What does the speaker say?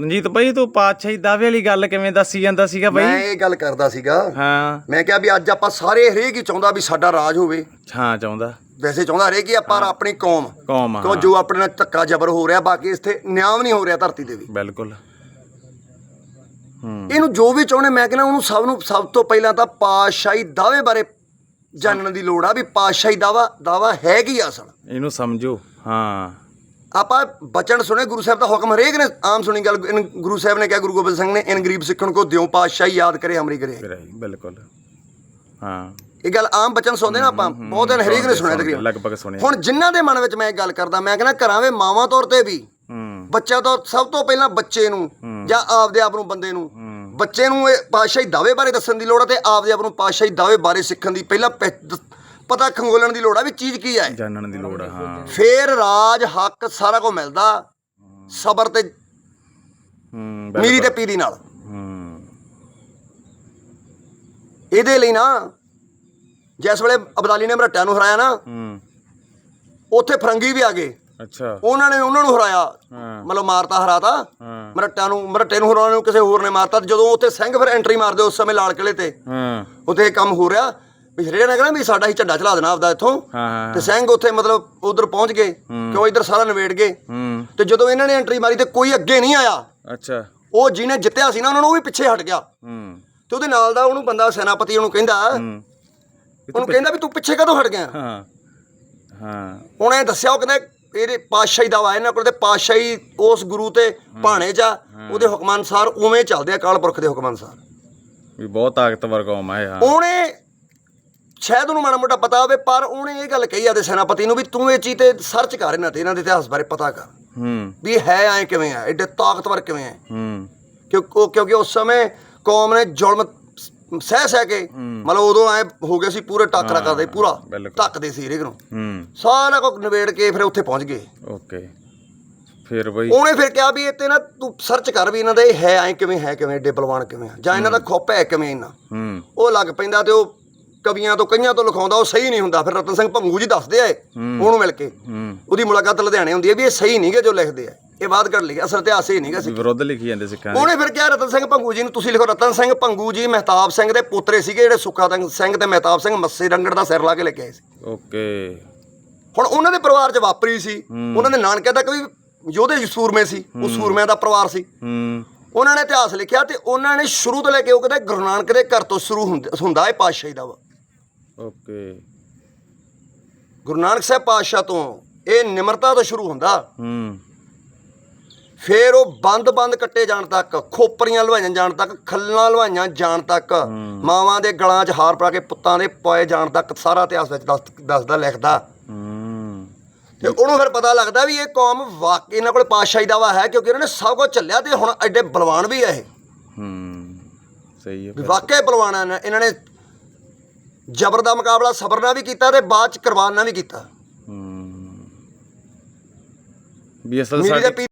ਰਣਜੀਤ ਭਾਈ ਤੂੰ ਪਾਤਸ਼ਾਹੀ ਦਾਅਵੇ ਵਾਲੀ ਗੱਲ ਕਿਵੇਂ ਦੱਸੀ ਜਾਂਦਾ ਸੀਗਾ ਮੈਂ ਬਾਈ ਇਹ ਗੱਲ ਕਰਦਾ ਸੀਗਾ। ਹਾਂ। ਮੈਂ ਕਿਹਾ ਵੀ ਅੱਜ ਆਪਾਂ ਸਾਰੇ ਹਰੇਕ ਹੀ ਚਾਹੁੰਦਾ ਵੀ ਸਾਡਾ ਰਾਜ ਹੋਵੇ। ਹਾਂ ਚਾਹੁੰਦਾ। ਵੈਸੇ ਚਾਹੁੰਦਾ ਹਰੇਕ ਹੀ ਆਪਾਂ ਆਪਣੀ ਕੌਮ। ਕੌਮ ਕਿਉਂ ਹਾਂ। ਜੋ ਆਪਣੇ ਨਾਲ ਧੱਕਾ ਜ਼ਬਰ ਹੋ ਰਿਹਾ ਬਾਕੀ ਇੱਥੇ ਨਿਆਂ ਨਹੀਂ ਹੋ ਰਿਹਾ ਧਰਤੀ ਤੇ ਵੀ। ਬਿਲਕੁਲ। ਹੂੰ। ਇਹਨੂੰ ਜੋ ਵੀ ਚਾਹੁੰਦੇ ਮੈਂ ਕਹਿੰਦਾ ਉਹਨੂੰ ਸਭ ਨੂੰ ਸਭ ਤੋਂ ਪਹਿਲਾਂ ਤਾਂ ਪਾਤਸ਼ਾਹੀ ਦਾਅਵੇ ਬਾਰੇ ਜਾਣਨ ਦੀ ਲੋੜ ਆ ਵੀ ਪਾਤਸ਼ਾਹੀ ਦਾਵਾ ਦਾਵਾ ਹੈ ਕੀ ਆ ਅਸਲ? ਇਹਨੂੰ ਸਮਝੋ ਹਾਂ। ਆਪਾਂ ਬਚਨ ਸੁਣੇ ਗੁਰੂ ਸਾਹਿਬ ਦਾ ਹੁਕਮ ਹਰੇਕ ਨੇ ਆਮ ਸੁਣੀ ਗੱਲ ਗੁਰੂ ਸਾਹਿਬ ਨੇ ਕਿਹਾ ਗੁਰੂ ਗੋਬਿੰਦ ਸਿੰਘ ਨੇ ਇਨ ਗਰੀਬ ਸਿੱਖਣ ਕੋ ਦਿਓ ਪਾਤਸ਼ਾਹੀ ਯਾਦ ਕਰੇ ਹਮਰੀ ਕਰੇ। ਬਿਲਕੁਲ। ਹਾਂ। ਇਹ ਗੱਲ ਆਮ ਬਚਨ ਸੁਣਦੇ ਨਾ ਆਪਾਂ ਬਹੁਤ ਦਿਨ ਹਰੇਕ ਨੇ ਸੁਣਿਆ ਤਕਰੀਬਨ। ਲਗਭਗ ਸੁਣਿਆ। ਹੁਣ ਜਿਨ੍ਹਾਂ ਦੇ ਮਨ ਵਿੱਚ ਮੈਂ ਇਹ ਗੱਲ ਕਰਦਾ ਮੈਂ ਕਹਿੰਦਾ ਘਰਾਂ ਵਿੱਚ ਮਾਵਾਂ ਤੌਰ ਤੇ ਵੀ ਹੂੰ। ਬੱਚਾ ਤੋਂ ਸਭ ਤੋਂ ਪਹਿਲਾਂ ਬੱਚੇ ਨੂੰ ਜਾਂ ਆਪਦੇ ਆਪ ਨੂੰ ਬੰਦੇ ਨੂੰ ਬੱਚੇ ਨੂੰ ਇਹ ਪਾਤਸ਼ਾਹੀ ਦਾਅਵੇ ਬਾਰੇ ਦੱਸਣ ਦੀ ਲੋੜ ਹੈ ਤੇ ਆਪਦੇ ਆਪ ਨੂੰ ਪਾਤਸ਼ਾਹੀ ਦਾਅਵੇ ਬਾਰੇ ਸਿੱਖਣ ਦੀ ਪਹਿਲਾਂ ਪਹਿ- ਦ- ਪਤਾ ਖੰਗੋਲਣ ਦੀ ਲੋੜ ਹੈ ਵੀ ਚੀਜ਼ ਕੀ ਹੈ ਜਾਣਨ ਦੀ ਲੋੜ ਆ ਹਾਂ। ਫੇਰ ਰਾਜ ਹੱਕ ਸਾਰਾ ਕੁਝ ਮਿਲਦਾ। ਸਬਰ ਤੇ ਹੂੰ ਮੀਰੀ ਤੇ ਪੀਰੀ ਨਾਲ। ਹੂੰ। ਇਹਦੇ ਲਈ ਨਾ ਜਿਸ ਵੇਲੇ ਅਬਦਾਲੀ ਨੇ ਮਰਟਿਆਂ ਨੂੰ ਹਰਾਇਆ ਨਾ ਹੂੰ। ਉੱਥੇ ਫਰੰਗੀ ਵੀ ਆ ਗਏ। ਅੱਛਾ। ਉਹਨਾਂ ਨੇ ਉਹਨਾਂ ਨੂੰ ਹਰਾਇਆ। ਹਾਂ। ਮਤਲਬ ਮਾਰਤਾ ਹਰਾਤਾ। ਹਾਂ। ਮਰਟਿਆਂ ਨੂੰ ਮਰਟੇ ਨੂੰ ਹਰਾਉਣ ਨੂੰ ਕਿਸੇ ਹੋਰ ਨੇ ਮਾਰਤਾ। ਤੇ ਜਦੋਂ ਉੱਥੇ ਸਿੰਘ ਫਿਰ ਐਂਟਰੀ ਮਾਰਦੇ ਉਸ ਸਮੇਂ ਲਾਲ ਕਿਲੇ ਤੇ। ਹਾਂ। ਉੱਥੇ ਇਹ ਕੰਮ ਹੋ ਰਿਹਾ। ਵੀ ਹਰੇਕ ਨੇ ਕਹਿਣਾ ਵੀ ਸਾਡਾ ਹੀ ਝੰਡਾ ਚਲਾ ਦੇਣਾ ਆਪਦਾ ਇੱਥੋਂ। ਹਾਂ ਤੇ ਸਿੰਘ ਉੱਥੇ ਮਤਲਬ ਉਧਰ ਪਹੁੰਚ ਗਏ ਕਿਉਂ ਇੱਧਰ ਸਾਰਾ ਨਵੇੜ ਗਏ। ਤੇ ਜਦੋਂ ਇਹਨਾਂ ਨੇ ਐਂਟਰੀ ਮਾਰੀ ਤੇ ਕੋਈ ਅੱਗੇ ਨਹੀਂ ਆਇਆ। ਅੱਛਾ। ਉਹ ਜਿਹਨੇ ਜਿੱਤਿਆ ਸੀ ਨਾ ਉਹਨਾਂ ਨੂੰ ਉਹ ਵੀ ਪਿੱਛੇ ਹਟ ਗਿਆ। ਤੇ ਉਹਦੇ ਨਾਲ ਦਾ ਉਹਨੂੰ ਬੰਦਾ ਸੈਨਾਪਤੀ ਉਹਨੂੰ ਕਹਿੰਦਾ ਉਹਨੂੰ ਕਹਿੰਦਾ ਵੀ ਤੂੰ ਪਿੱਛੇ ਕਦੋਂ ਹਟ ਗਿਆ? ਹਾਂ। ਹਾਂ। ਉਹਨੇ ਦੱਸਿਆ ਉਹ ਕਹਿੰਦਾ ਇਹਦੇ ਪਾਤਸ਼ਾਹੀ ਦਾ ਵਾ ਇਹਨਾਂ ਕੋਲ ਤੇ ਪਾਤਸ਼ਾਹੀ ਉਸ ਗੁਰੂ ਤੇ ਭਾਣੇ ਚ ਆ, ਉਹਦੇ ਹੁਕਮਾਂ ਅਨੁਸਾਰ ਉਵੇਂ ਚੱਲਦੇ ਆ ਕਾਲ ਪੁਰਖ ਦੇ ਹੁਕਮਾਂ ਅਨੁਸਾਰ ਵੀ ਬਹੁਤ ਤਾਕਤਵਰ ਕੌਮ ਹੈ ਹਾਂ। ਉਹਨੇ ਸ਼ਾਇਦ ਉਹਨੂੰ ਮਾੜਾ ਮੋਟਾ ਪਤਾ ਹੋਵੇ ਪਰ ਉਹਨੇ ਇਹ ਗੱਲ ਕਹੀ ਆ ਦੇ ਸੈਨਾਪਤੀ ਨੂੰ ਵੀ ਤੂੰ ਇਹ ਚੀਜ਼ ਤੇ ਸਰਚ ਕਰ ਇਹਨਾਂ ਤੇ ਇਹਨਾਂ ਦੇ ਇਤਿਹਾਸ ਬਾਰੇ ਪਤਾ ਕਰ। ਹੂੰ। ਵੀ ਹੈ ਐ ਕਿਵੇਂ ਆ ਐਡੇ ਤਾਕਤਵਰ ਕਿਵੇਂ ਆ। ਹੂੰ। ਕਿਉਂਕਿ ਕਿਉਂਕਿ ਉਸ ਸਮੇਂ ਕੌਮ ਨੇ ਜ਼ੁਲਮ ਸਹਿ ਸਹਿ ਕੇ ਮਤਲਬ ਉਦੋਂ ਐ ਹੋ ਗਏ ਸੀ ਪੂਰੇ ਟਾਕਰਾ ਕਰਦੇ ਪੂਰਾ। ਧੱਕਦੇ ਸੀ ਹਰੇਕ ਨੂੰ। ਹੂੰ। ਸਾਰਾ ਕੁਝ ਨਿਬੇੜ ਕੇ ਫਿਰ ਉੱਥੇ ਪਹੁੰਚ ਗਏ। ਓਕੇ। ਫਿਰ ਬਈ ਉਹਨੇ ਫਿਰ ਕਿਹਾ ਵੀ ਇਹ ਤੇ ਨਾ ਤੂੰ ਸਰਚ ਕਰ ਵੀ ਇਹਨਾਂ ਦਾ ਇਹ ਹੈ ਐ ਕਿਵੇਂ ਹੈ ਕਿਵੇਂ ਏਡੇ ਬਲਵਾਨ ਕਿਵੇਂ ਆ। ਜਾਂ ਇਹਨਾਂ ਦਾ ਖੁੱਪ ਹੈ ਕਿਵੇਂ ਇਹਨਾਂ ਹੂੰ। ਉਹ ਲੱਗ ਪੈਂਦਾ ਤੇ ਉਹ ਕਵੀਆਂ ਤੋਂ ਕਈਆਂ ਤੋਂ ਲਿਖਾਉਂਦਾ ਉਹ ਸਹੀ ਨਹੀਂ ਹੁੰਦਾ। ਫਿਰ ਰਤਨ ਸਿੰਘ ਭੰਗੂ ਜੀ ਦੱਸਦੇ ਆ ਇਹ, ਉਹਨੂੰ ਮਿਲ ਕੇ। ਹੂੰ। ਉਹਦੀ ਮੁਲਾਕਾਤ ਲੁਧਿਆਣੇ ਹੁੰਦੀ ਹੈ ਵੀ ਇਹ ਸਹੀ ਨਹੀਂਗੇ ਜੋ ਲਿਖਦੇ ਆ। ਇਹ ਬਾਤ ਕਰ ਲਈ ਅਸਲ ਇਤਿਹਾਸ ਇਹ ਨਹੀਂਗਾ ਵੀ ਵਿਰੋਧ ਲਿਖੀ ਜਾਂਦੇ ਸਿੱਖਾਂ ਦੇ। ਉਹਨੇ ਫਿਰ ਕਿਹਾ ਰਤਨ ਸਿੰਘ ਭੰਗੂ ਜੀ ਨੂੰ ਤੁਸੀਂ ਲਿਖੋ ਰਤਨ ਸਿੰਘ ਭੰਗੂ ਜੀ ਮਹਿਤਾਬ ਸਿੰਘ ਦੇ ਪੋਤਰੇ ਸੀਗੇ ਜਿਹੜੇ ਸੁੱਖਾ ਸਿੰਘ- ਸਿੰਘ ਤੇ ਮਹਿਤਾਬ ਸਿੰਘ ਮੱਸੇ ਰੰਗੜ ਦਾ ਸਿਰ ਲਾ ਕੇ ਲੈ ਕੇ ਆਏ ਸੀ। ਓਕੇ। ਹੁਣ ਉਹਨਾਂ ਦੇ ਪਰਿਵਾਰ 'ਚ ਵਾਪਰੀ ਸੀ। ਉਹਨਾਂ ਦੇ ਨਾਨਕਿਆਂ ਤੱਕ ਵੀ ਯੋਧੇ ਸੂਰਮੇ ਸੀ। ਉਹ ਸੂਰਮਿਆਂ ਦਾ ਪਰਿਵਾਰ ਸੀ। ਹੂੰ। ਉਹਨਾਂ ਨੇ ਇਤਿਹਾਸ ਲਿਖਿਆ ਤੇ ਉਹਨਾਂ ਨੇ ਸ਼ੁਰੂ ਤੋਂ ਲੈ ਕੇ ਉਹ ਕਹਿੰਦੇ ਗੁਰੂ ਨਾਨਕ ਦੇ ਘਰ ਤੋਂ ਸ਼ੁਰੂ ਹੁੰਦਾ ਹੁੰਦਾ ਇਹ ਪਾਤਸ਼ਾਹੀ ਦਾ ਵਾ। ਓਕੇ। ਗੁਰੂ ਨਾਨਕ ਸਾਹਿਬ ਪਾਤਸ਼ਾਹ ਤੋਂ ਇਹ ਨਿਮਰਤਾ ਤੋਂ ਸ਼ੁਰੂ ਹੁੰਦਾ। ਹੂੰ। ਫਿਰ ਉਹ ਬੰਦ-ਬੰਦ ਕੱਟੇ ਜਾਣ ਤੱਕ ਖੋਪਰੀਆਂ ਲਵਾਈਆਂ ਜਾਣ ਤੱਕ ਖੱਲਾਂ ਲਵਾਈਆਂ ਜਾਣ ਤੱਕ ਮਾਵਾਂ ਦੇ ਗਲਾਂ 'ਚ ਹਾਰ ਪਾ ਕੇ ਪੁੱਤਾਂ ਦੇ ਪੋਏ ਜਾਣ ਤੱਕ ਸਾਰਾ ਇਤਿਹਾਸ ਵਿੱਚ ਦੱਸ- ਦੱਸਦਾ ਲਿਖਦਾ। ਤੇ ਉਹਨੂੰ ਫਿਰ ਪਤਾ ਲੱਗਦਾ ਵੀ ਇਹ ਕੌਮ ਵਾਕਈ ਇਹਨਾਂ ਕੋਲ ਪਾਤਸ਼ਾਹੀ ਦਾ ਵਾ ਹੈ ਕਿਉਂਕਿ ਇਹਨਾਂ ਨੇ ਸਭ ਕੁਝ ਚੱਲਿਆ ਤੇ ਹੁਣ ਐਡੇ ਬਲਵਾਨ ਵੀ ਆ ਇਹ। ਹੂੰ। ਸਹੀ ਹੈ ਵੀ ਵਾਕਿਆ ਬਲਵਾਨ ਇਹਨਾਂ ਨੇ ਜ਼ਬਰ ਦਾ ਮੁਕਾਬਲਾ ਸਬਰ ਨਾਲ ਵੀ ਕੀਤਾ ਤੇ ਬਾਅਦ ਚ ਕੁਰਬਾਨ ਨਾਲ ਵੀ ਕੀਤਾ। ਹੂੰ। ਵੀ ਅਸਲ ਮੀਰੀ ਸਾਡੀ